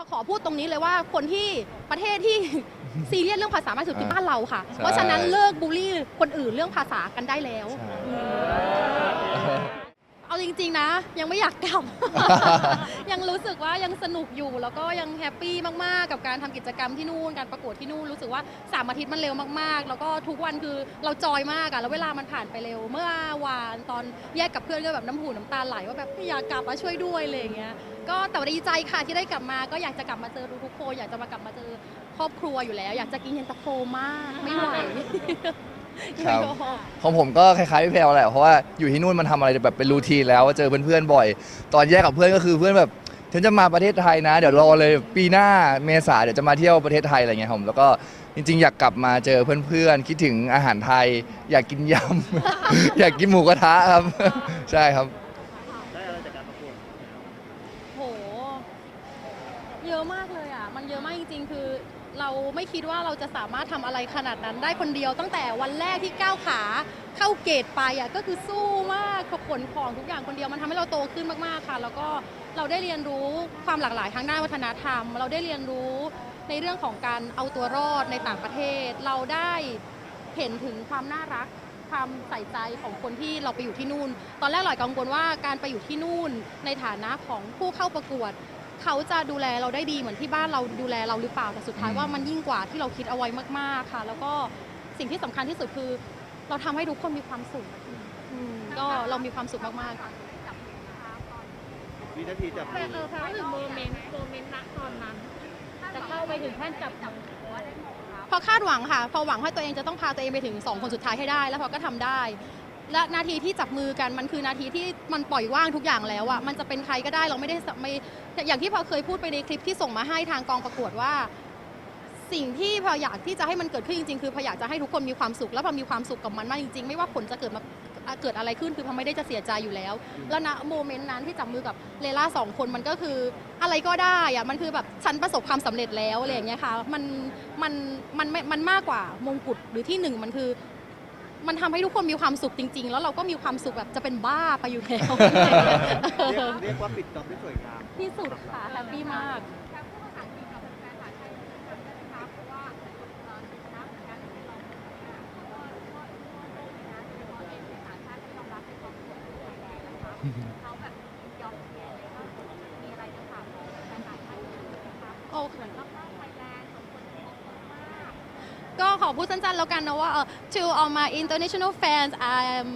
อขอพูดตรงนี้เลยว่าคนที่ประเทศที่ ซีเรียสเรื่องภาษามากที่สุดคืออ่าบ้านเราค่ะใช่เพราะฉะนั้นเลิกบูลลี่คนอื่นเรื่องภาษากันได้แล้ว ใช่ เอาจริง ๆ นะ ยังไม่อยากกลับ ยังรู้สึกว่ายังสนุกอยู่แล้วก็ยังแฮปปี้มากๆ กับการทำกิจกรรมที่นู่นการประกวดที่นู่นรู้สึกว่า3อาทิตย์มันเร็วมากๆ แล้วก็ทุกวันคือเราจอยมากอะแล้วเวลามันผ่านไปเร็ว เมื่อวานตอนแยกกับเพื่อนก็แบบน้ำหูน้ำตาไหลว่าแบบอยากกลับมาช่วยด้วยอะไรอย่างเงี้ยก็แต่ว่าดีใจค่ะที่ได้กลับมา ก็อยากจะกลับมาเจอทุกๆคนอยากจะมากลับมาเจอครอบครัวอยู่แล้ว อยากจะกินเย็นตาโฟมากไม่ไหว ครับ ของผมก็คล้ายๆพี่แพลวแหละเพราะว่าอยู่ที่นู่นมันทำอะไรแบบเป็นรูทีนแล้วเจอเพื่อนๆบ่อย ตอนแยกกับเพื่อนก็คือเพื่อนแบบฉันจะมาประเทศไทยนะ เดี๋ยวรอเลยปีหน้าเมษาเดี๋ยวจะมาเที่ยวประเทศไทยอะไรเงี้ยผมแล้วก็จริง ๆ อยากกลับมาเจอเพื่อนๆคิดถึงอาหารไทย อยากกินยำ อยากกินหมูกระทะครับ ใช่ครับ ได้อะไรจากการประกวด โห เยอะมากเลยอะ มันเยอะมากจริง ๆ คือ เรา ไม่คิดว่าเราจะสามารถทำอะไรขนาดนั้นได้คนเดียวตั้งแต่วันแรกที่ก้าวขาเข้าเกตไปอะก็คือสู้มากขนของทุกอย่างคนเดียวมันทำให้เราโตขึ้นมากๆค่ะ แล้วก็เราได้เรียนรู้ความหลากหลายทางด้านวัฒนธรรม เราได้เรียนรู้ในเรื่องของการเอาตัวรอดในต่างประเทศ เราได้เห็นถึงความน่ารักความใส่ใจของคนที่เราไปอยู่ที่นู่น ตอนแรกหลอยกังวลว่าการไปอยู่ที่นู่น ในฐานะของผู้เข้าประกวด เขาจะดูแลเราได้ดีเหมือนที่บ้านเราดูแลเราหรือเปล่าแต่สุดท้ายอืมว่ามันยิ่งกว่าที่เราคิดเอาไว้มากๆค่ะ แล้วก็สิ่งที่สำคัญที่สุดคือ เราทำให้ทุกคนมีความสุขอืมก็เรามีความสุขมากๆค่ะวินาทีจับแพมืรเออแพรว่าถึงโมเมนต์โมเมนต์ณตอนนั้น จะเข้าไปถึงขั้นจับมือพอคาดหวังค่ะ พอหวังให้ตัวเองจะต้องพาตัวเองไปถึง 2 คนสุดท้ายให้ได้ แล้วพอก็ทำได้ และนาทีที่จับมือกันมันคือนาทีที่มันปล่อยว่างทุกอย่างแล้วอะมันจะเป็นใครก็ได้เราไม่ได้ไม่อย่างที่พอเคยพูดไปในคลิปที่ส่งมาให้ทางกองประกวดว่า สิ่งที่พออยากที่จะให้มันเกิดขึ้นจริงๆ คือพออยากจะให้ทุกคนมีความสุข แล้วพอมีความสุขกับมันมากจริงๆ ไม่ว่าผลจะเกิดมาเกิดอะไรขึ้นคือพอไม่ได้จะเสียใจอยู่แล้ว แล้วณโมเมนต์นั้นที่จับมือกับเลล่าสองคนมันก็คืออะไรก็ได้อะมันคือแบบฉันประสบความสำเร็จแล้วอะไรอย่างเงี้ยค่ะมันมันมันไม่มันมากกว่ามงกุฎหรือที่หนึ่งมันคือ มันทำให้ทุกคนมีความสุขจริง ๆ แล้วเราก็มีความสุขแบบจะเป็นบ้าไปอยู่แล้ว เรียกเรียกว่าปิดจอบได้สวยงาม ที่สุดค่ะแฮปปี้มาก ก็ขอพูดสั้นๆแล้วกันนะว่าเอ่อ to all my international fans I'm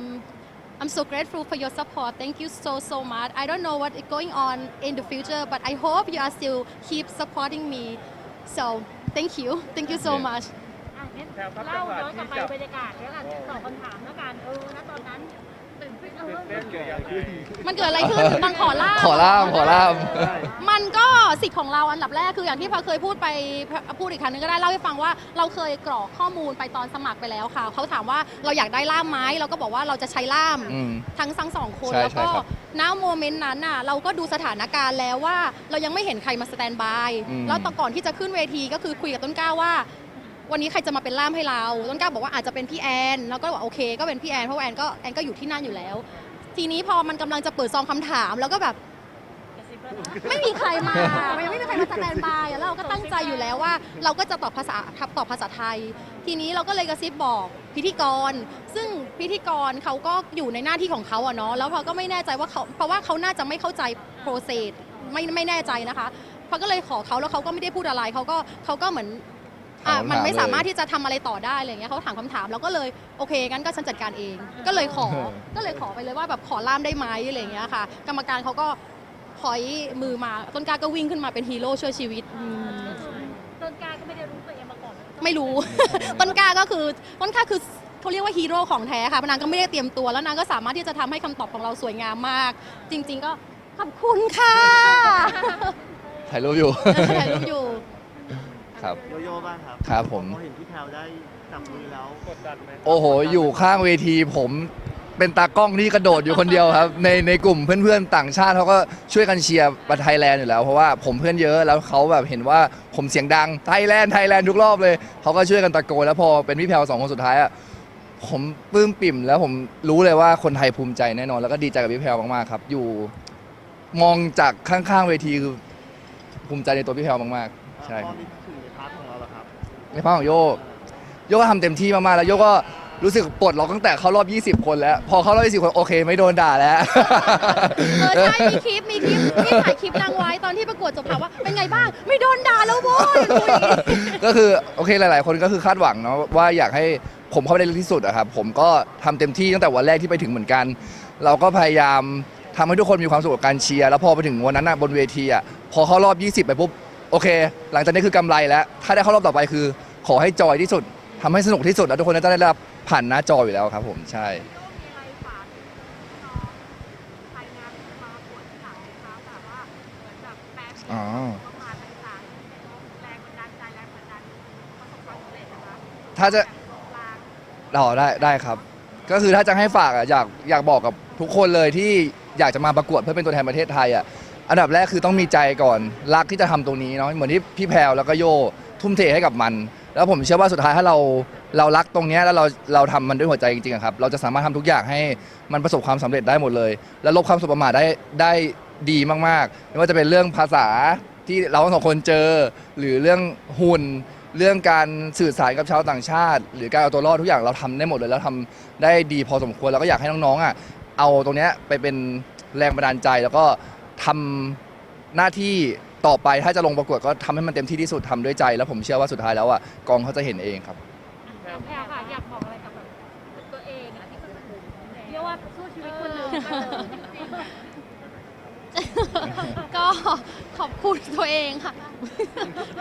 I'm so grateful for your support thank you so so much I don't know what is going on in the future but I hope you are still keep supporting me so thank you thank you so much อ่ะงั้นเล่าย้อนกลับไปบรรยากาศแล้วกันตอบคำถามแล้วกัน เออณตอนนั้นตื่นเต้นเออ เต้นเกิดอะไรขึ้น มันเกิดอะไรขึ้นตอนขอล่าม ขอล่ามขอล่าม ใช่ มันก็ ่ สิทธิ์ของเราอันดับแรกคืออย่างที่พอเคยพูดไปพูดอีกครั้งนึงก็ได้เล่าให้ฟังว่าเราเคยกรอกข้อมูลไปตอนสมัครไปแล้วค่ะเขาถามว่าเราอยากได้ล่ามไหมเราก็บอกว่าเราจะใช้ล่ามอืมทั้งทั้งสองคนใช่แล้วก็ใช่ครับณโมเมนต์นั้นน่ะเราก็ดูสถานการณ์แล้วว่าเรายังไม่เห็นใครมาสแตนบายอืมแล้วตอนก่อนที่จะขึ้นเวทีก็คือคุยกับต้นกล้าว่าวันนี้ใครจะมาเป็นล่ามให้เรา ต้นกล้าบอกว่าอาจจะเป็นพี่แอน แล้วก็บอกโอเค ก็เป็นพี่แอน เพราะว่าแอนก็แอนก็อยู่ที่นั่นอยู่แล้ว ทีนี้พอมันกำลังจะเปิดซองคำถาม แล้วก็แบบ ไม่มีใครมามันยังไม่มีใครมาสแตนบายอะแล้วเราก็ตั้งใจอยู่แล้วว่า เราก็จะตอบภาษาตอบภาษาไทย ทีนี้เราก็เลยกระซิบบอกพิธีกร ซึ่งพิธีกรเขาก็อยู่ในหน้าที่ของเขาอะเนาะแล้วพอก็ไม่แน่ใจว่าเขาเพราะว่าเขาน่าจะไม่เข้าใจโปรเซสไม่ไม่แน่ใจนะคะพอก็เลยขอเขาแล้วเขาก็ไม่ได้พูดอะไรเขาก็เขาก็เหมือนอะถามมันไม่เลยสามารถที่จะทำอะไรต่อได้อะไรอย่างเงี้ยเขาถามคำถามเราก็เลยโอเคงั้นก็ฉันจัดการเอง ก็เลยขอ ก็เลยขอไปเลยว่าแบบขอล่ามได้ไหมอะไรอย่างเงี้ยค่ะ กรรมการเขาก็ พอยมือมาต้นกล้าก็วิ่งขึ้นมาเป็นฮีโร่ช่วยชีวิตอืมต้นกล้าก็ไม่ได้รู้ตัวเองมาก่อนไม่รู้ ต้นกล้าก็คือต้นกล้าคือเขาเรียกว่าฮีโร่ของแท้ค่ะเพราะนางก็ไม่ได้เตรียมตัวแล้วนางก็สามารถที่จะทำให้คำตอบของเราสวยงามมาก จริง ๆ ก็ขอบคุณค่ะถ่ายรูปอยู่ ถ่ายรูปอยู่ ครับ โยโย่บ้างครับครับผม พอเห็นพี่แพลวได้จับมือแล้วกดดันไหมโอ้โห อยู่ข้างเวทีผม เป็นตากล้องที่กระโดดอยู่คนเดียวครับ ในในกลุ่มเพื่อนๆต่างชาติเขาก็ช่วยกันเชียร์ประไทยแลนด์อยู่แล้ว เพราะว่าผมเพื่อนเยอะแล้วเขาแบบเห็นว่าผมเสียงดังไทยแลนด์ไทยแลนด์ทุกรอบเลยเขาก็ช่วยกันตะโกนแล้วพอเป็นพี่แพลวสองคนสุดท้ายอะผมปลื้มปิ่มแล้วผมรู้เลยว่าคนไทยภูมิใจแน่นอน แล้วก็ดีใจกับพี่แพลวมากๆครับ อยู่มองจากข้างๆเวทีคือภูมิใจในตัวพี่แพลวมากๆ ใช่พคอรับมีถึงในพาร์ทของเราแล้วครับในภาคของโยโยก็ทำเต็มที่มากๆแล้วโยก็ รู้สึกปลดล็อกตั้งแต่เข้ารอบ 20 คนแล้ว พอเข้ารอบ 20 คนโอเค ไม่โดนด่าแล้ว เออใช่มีคลิปมีคลิปที่ถ่ายคลิปนางไว้ตอนที่ประกวดจบถามว่าเป็นไงบ้าง ไม่โดนด่าแล้วโว้ยพูดอย่างงี้ก็คือโอเคหลาย ๆ คนก็คือคาดหวังเนาะว่าอยากให้ผมเข้าไปได้ที่สุดอะครับผมก็ทำเต็มที่ตั้งแต่วันแรกที่ไปถึงเหมือนกัน เราก็พยายามทำให้ทุกคนมีความสุขกับการเชียร์แล้วพอไปถึงวันนั้นอะบนเวทีอะพอเข้ารอบ 20 ไปปุ๊บโอเค หลังจากนี้คือกำไรแล้ว ถ้าได้เข้ารอบต่อไปคือ ขอให้จอยที่สุดทำให้สนุกที่สุดแล้วทุกคนจะได้รับ ผ่านหน้าจออยู่แล้วครับผมใช่มีอะไรฝากถึงน้องๆภายงานที่จะมาประกวดที่หลังไหมคะแบบว่าเหมือนแบบแปลอ๋อต้องมาต่างๆแรงบันดาลใจแรงบันดาลประสบความสำเร็จนะคะถ้าจะกลางเราได้ได้ครับ ก็คือถ้าจะให้ฝากอะอยากอยากบอกกับทุกคนเลยที่อยากจะมาประกวดเพื่อเป็นตัวแทนประเทศไทยอะอันดับแรกคือต้องมีใจก่อนรักที่จะทำตรงนี้เนาะเหมือนที่พี่แพรวแล้วก็โยทุ่มเทให้กับมัน แล้วผมเชื่อว่าสุดท้ายถ้าเราเรารักตรงเนี้ยแล้วเราเราทำมันด้วยหัวใจจริงๆอะครับเราจะสามารถทำทุกอย่างให้มันประสบความสำเร็จได้หมดเลย และลบความสุขประมาทได้ได้ดีมากๆไม่ว่าจะเป็นเรื่องภาษาที่เราทั้งสองคนเจอ หรือเรื่องหุ่น เรื่องการสื่อสารกับชาวต่างชาติ หรือการเอาตัวรอดทุกอย่างเราทำได้หมดเลยแล้วทำได้ดีพอสมควรแล้วก็อยากให้น้องๆอะเอาตรงเนี้ยไปเป็นแรงบันดาลใจแล้วก็ทำหน้าที่ ต่อไปถ้าจะลงประกวดก็ทำให้มันเต็มที่ที่สุดทำด้วยใจ แล้วผมเชื่อว่าสุดท้ายแล้วอะกองเขาจะเห็นเองครับแพรค่ะอยากบอกอะไรกับแบบตัวเองอะที่ก็เรียกว่าสู้ชีวิตคนหนึ่งก็ขอบคุณตัวเองค่ะ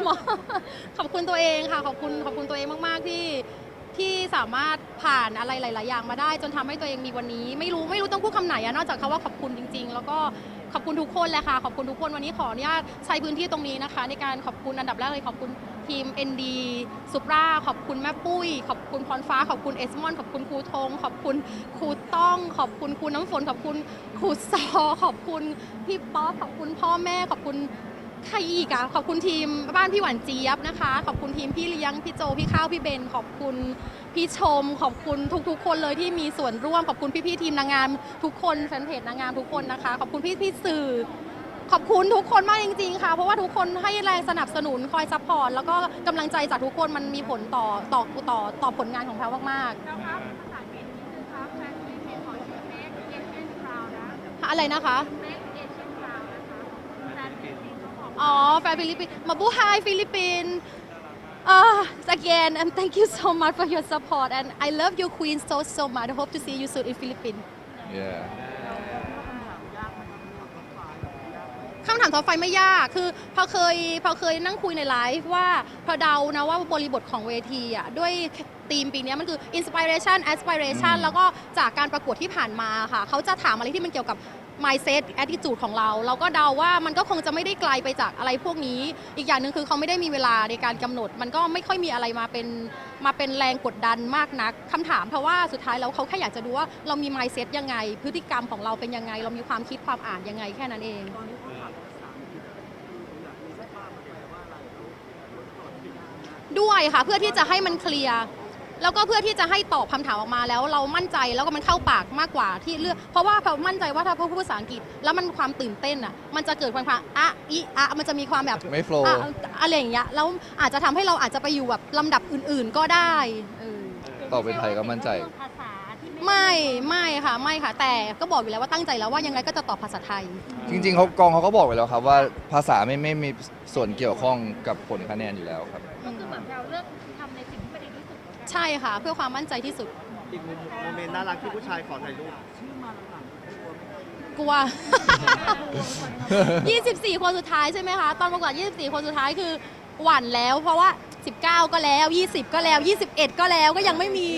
หมอขอบคุณตัวเองค่ะ ขอบคุณขอบคุณตัวเองมาก ๆ ที่ที่สามารถผ่านอะไรหลาย ๆ อย่างมาได้ จนทำให้ตัวเองมีวันนี้ ไม่รู้ไม่รู้ต้องพูดคำไหนอะนอกจากคำว่าขอบคุณจริง ๆ แล้วก็ ขอบคุณทุกคนแหละค่ะ ขอบคุณทุกคนวันนี้ขออนุญาตใช้พื้นที่ตรงนี้นะคะ ในการขอบคุณอันดับแรกเลยขอบคุณทีม ND ซุปราขอบคุณแม่ปุ้ย ขอบคุณพรฟ้า ขอบคุณเอสมอน ขอบคุณครูธง ขอบคุณครูต้อง ขอบคุณครูน้ำฝน ขอบคุณครูซอ ขอบคุณพี่ป๊อปขอบคุณพ่อแม่ ขอบคุณ ครอีกอะขอบคุณทีมบ้านพี่หวานเจี๊ยบนะคะ ขอบคุณทีมพี่เลี้ยงพี่โจพี่ข้าวพี่เบน ขอบคุณพี่ชม ขอบคุณทุกๆ คนเลยที่มีส่วนร่วม ขอบคุณพี่ๆทีมนางงามทุกคนแฟนเพจนางงามทุกคนนะคะ ขอบคุณพี่ๆสื่อ ขอบคุณทุกคนมากจริง ๆ ค่ะ เพราะว่าทุกคนให้แรงสนับสนุนคอยซัพพอร์ตแล้วก็กำลังใจจากทุกคนมันมีผลต่อต่อต่อต่อผลงานของแพรมากน้องครับภาษาอังกฤษนิดนึงครับแฟนเพจของชื่อเมกเอเชียนคราวนะๆอะไรนะคะ เมก อกอ๋อแฟนฟิลิปปินส์มาบูไฮฟิลิปปินส์ Uh, again, and thank you so much for your support. And I love your queen so so much. I hope to see you soon in Philippines. yeah คำถามต่อไฟไม่ยาก คือพอเคยพอเคยนั่งคุยในไลฟ์ว่าพอเดานะว่าบริบทของเวทีอะด้วยธีมปีเนี้ยมันคือ inspiration aspiration อืมแล้วก็จากการประกวดที่ผ่านมาค่ะ เขาจะถามอะไรที่มันเกี่ยวกับ mindset attitude ของเรา เราก็เดาว่ามันก็คงจะไม่ได้ไกลไปจากอะไรพวกนี้ อีกอย่างหนึ่งคือเขาไม่ได้มีเวลาในการกำหนด มันก็ไม่ค่อยมีอะไรมาเป็นมาเป็นแรงกดดันมากนักคำถามเพราะว่าสุดท้ายแล้วเขาแค่อยากจะดูว่าเรามี mindset ยังไง พฤติกรรมของเราเป็นยังไง เรามีความคิดความอ่านยังไงแค่นั้นเองด้วยค่ะ เพื่อที่จะให้มันเคลียร์ แล้วก็เพื่อที่จะให้ตอบคำถามออกมาแล้วเรามั่นใจแล้วก็มันเข้าปากมากกว่าที่เลือก เพราะว่าเรามั่นใจว่าถ้าพูดภาษาอังกฤษ แล้วมันความตื่นเต้นอะมันจะเกิดความความอะอีอะมันจะมีความแบบไม่ flow อะอะไรอย่างเงี้ยแล้วอาจจะทำให้เราอาจจะไปอยู่แบบลำดับอื่น ๆ ก็ได้เออต่อไปไทยก็มั่นใจเรื่องภาษาที่ไม่ไม่ค่ะไม่ค่ะ แต่ก็บอกอยู่แล้วว่าตั้งใจแล้วว่ายังไงก็จะตอบภาษาไทย จริงๆเขากองเขาก็บอกไปแล้วครับว่าภาษาไม่ไม่มีส่วนเกี่ยวข้องกับผลคะแนนอยู่แล้วครับ ใช่ค่ะ เพื่อความมั่นใจที่สุด อีกมุมโมเมนต์น่ารักที่ผู้ชายขอถ่ายรูปกลัว 24 คนสุดท้ายใช่ไหมคะ ตอนประกวด24 คนสุดท้ายคือหวั่นแล้ว เพราะว่า 19 ก็แล้ว 20 ก็แล้ว 21 ก็แล้วก็ยังไม่มี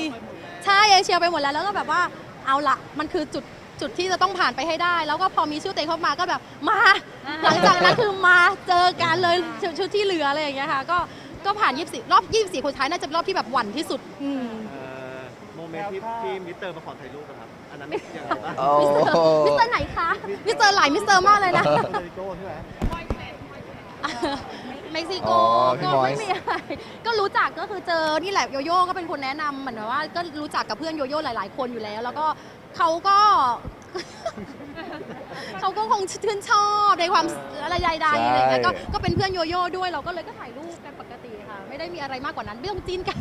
ใช่เอเชียไปหมดแล้ว แล้วก็แบบว่าเอาละมันคือจุดจุดที่จะต้องผ่านไปให้ได้ แล้วก็พอมีชื่อเต็งเข้ามาก็แบบมา หลังจากนั้นคือมาเจอกันเลยชุดชุดที่เหลืออะไรอย่างเงี้ยค่ะ ก็ ก็ผ่าน 24 รอบ 24 คนสุดท้ายน่าจะเป็นรอบที่แบบหวั่นที่สุดอืม เอ่อโมเมนต์ที่ที่มิสเตอร์มาขอถ่ายรูปนะครับ อันนั้นยังไงบ้างโอ้มิสเตอร์ไหนคะ มิสเตอร์หลายมิสเตอร์มากเลยนะเมริโก้ใช่ไหม เม็กซิโกอ๋อพี่ก็มอยไม่ส์มีอะไรก็รู้จักก็คือเจอนี่แหละโยโย่ก็เป็นคนแนะนำเหมือนว่า ก็รู้จักกับเพื่อนโยโย่หลาย ๆ คนอยู่แล้ว แล้วก็เขาก็ เขาก็คงชื่นชอบในความอะไรใดๆอะไรอย่างเงี้ยก็ใช่ก็เป็นเพื่อนโยโย่ด้วยเราก็เลยก็ถ่ายรูปกันปกติค่ะ ไม่ได้มีอะไรมากกว่านั้นไม่ต้องจิ้นกัน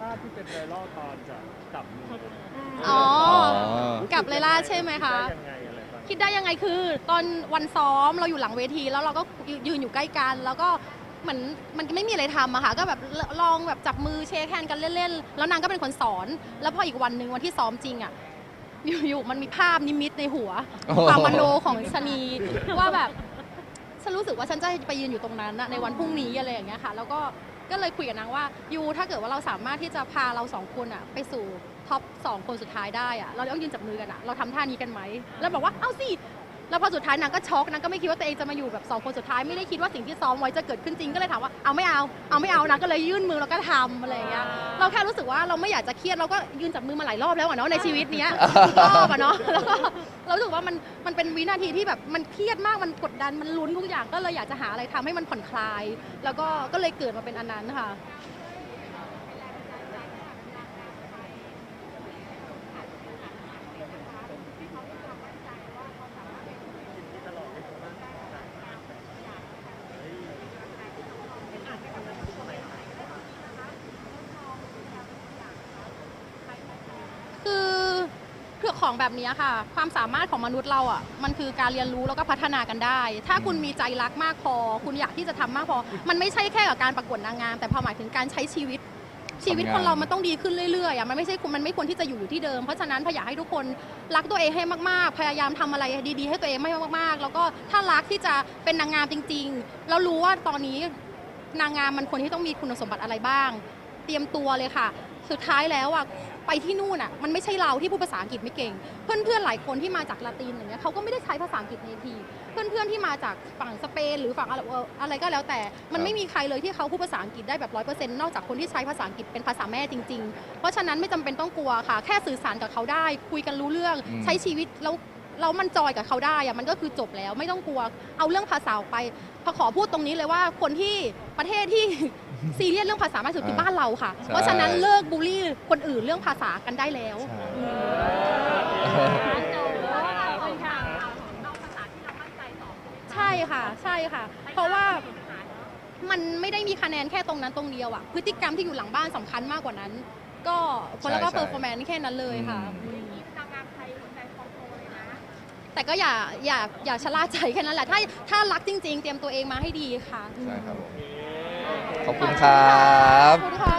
ภาพที่เป็นไวรัลตอนจะจับมืออ๋ออ๋อกับเลล่าใช่ไหมคะได้ยังไงอะไรบ้างคิดได้ยังไงคือ ตอนวันซ้อมเราอยู่หลังเวที แล้วเราก็ยืนอยู่ใกล้กัน แล้วก็เหมือนมันไม่มีอะไรทำอะค่ะก็แบบลองแบบจับมือเชคแฮนด์กันเล่นๆ แล้วนางก็เป็นคนสอน แล้วพออีกวันหนึ่งวันที่ซ้อมจริงอะอยู่ๆมันมีภาพนิมิตในหัวโอ้ความมโนของชะนีว่าแบบ ฉันรู้สึกว่าฉันจะไปยืนอยู่ตรงนั้นนะในวันพรุ่งนี้อะไรอย่างเงี้ยค่ะ แล้วก็ก็เลยคุยกับนางว่ายูถ้าเกิดว่าเราสามารถที่จะพาเราสองคนอะไปสู่ท็อปสองคนสุดท้ายได้อะเราต้องยืนจับมือกันอะเราทำท่านี้กันไหมแล้วบอกว่าเอาสิ แล้วพอสุดท้ายนางก็ช็อกนางก็ไม่คิดว่าตัวเองจะมาอยู่แบบสองคนสุดท้ายไม่ได้คิดว่าสิ่งที่ซ้อมไว้จะเกิดขึ้นจริงก็เลยถามว่าเอาไม่เอาเอาไม่เอานางก็เลยยื่นมือแล้วก็ทำอะไรอย่างเงี้ยเราแค่รู้สึกว่าเราไม่อยากจะเครียดเราก็ยืนจับมือมาหลายรอบแล้วอะเนาะในชีวิตเนี้ยทุกรอบอะเนาะแล้วก็เรารู้สึกว่ามันมันเป็นวินาทีที่แบบมันเครียดมากมันกดดันมันลุ้นทุกอย่างก็เลยอยากจะหาอะไรทำให้มันผ่อนคลาย แล้วก็ก็เลยเกิดมาเป็นอันนั้นค่ะ คือเพื่อ ของแบบนี้ค่ะ ความสามารถของมนุษย์เราอะมันคือการเรียนรู้แล้วก็พัฒนากันได้ ถ้าคุณมีใจรักมากพอ คุณอยากที่จะทำมากพอ มันไม่ใช่แค่กับการประกวดนางงาม แต่พอหมายถึงการใช้ชีวิตชีวิตคนเรามันต้องดีขึ้นเรื่อยๆอะมันไม่ใช่มันไม่ควรที่จะอยู่อยู่ที่เดิม เพราะฉะนั้นพยอยากให้ทุกคนรักตัวเองให้มากๆ พยายามทำอะไรดีๆ ให้ตัวเองไม่มากๆ แล้วก็ถ้ารักที่จะเป็นนางงามจริง ๆ แล้วรู้ว่าตอนนี้นางงามมันควรที่ต้องมีคุณสมบัติอะไรบ้าง เตรียมตัวเลยค่ะ สุดท้ายแล้วอะ ไปที่นู่นอะมันไม่ใช่เราที่พูดภาษาอังกฤษไม่เก่ง เพื่อนๆหลายคนที่มาจากละตินอย่างเงี้ยเขาก็ไม่ได้ใช้ภาษาอังกฤษในทีเพื่อนๆที่มาจากฝั่งสเปนหรือฝั่งอะไรอะไรก็แล้วแต่ มันไม่มีใครเลยที่เขาพูดภาษาอังกฤษได้แบบร้อยเปอร์เซ็นต์นอกจากคนที่ใช้ภาษาอังกฤษเป็นภาษาแม่จริง ๆ เพราะฉะนั้นไม่จำเป็นต้องกลัวค่ะ แค่สื่อสารกับเขาได้ คุยกันรู้เรื่องใช้ชีวิตแล้ว แล้วมันจอยกับเขาได้อะมันก็คือจบแล้วไม่ต้องกลัว เอาเรื่องภาษาออกไปพอขอพูดตรงนี้เลยว่าคนที่ประเทศที่ ซีเรียสเรื่องภาษามากที่สุดคือบ้านเราค่ะใช่เพราะฉะนั้นเลิกบูลลี่คนอื่นเรื่องภาษากันได้แล้ว ใช่อืมเอาภาษาที่เรามั่นใจตอบใช่ค่ะ ใช่ค่ะ เพราะว่ามันไม่ได้มีคะแนนแค่ตรงนั้นตรงเดียวอะพฤติกรรมที่อยู่หลังบ้านสำคัญมากกว่านั้น ก็คนแล้วก็ใช่เปอร์ฟอร์แมนซ์แค่นั้นเลยค่ะ อืมอืมนางงามไทยหัวใจพองโตเลยนะ แต่ก็อย่าอย่าอย่าชะล่าใจแค่นั้นแหละ ถ้าถ้ารักจริง ๆ เตรียมตัวเองมาให้ดีค่ะ ใช่ครับผมขอบคุณครับ ขอบคุณค่ะ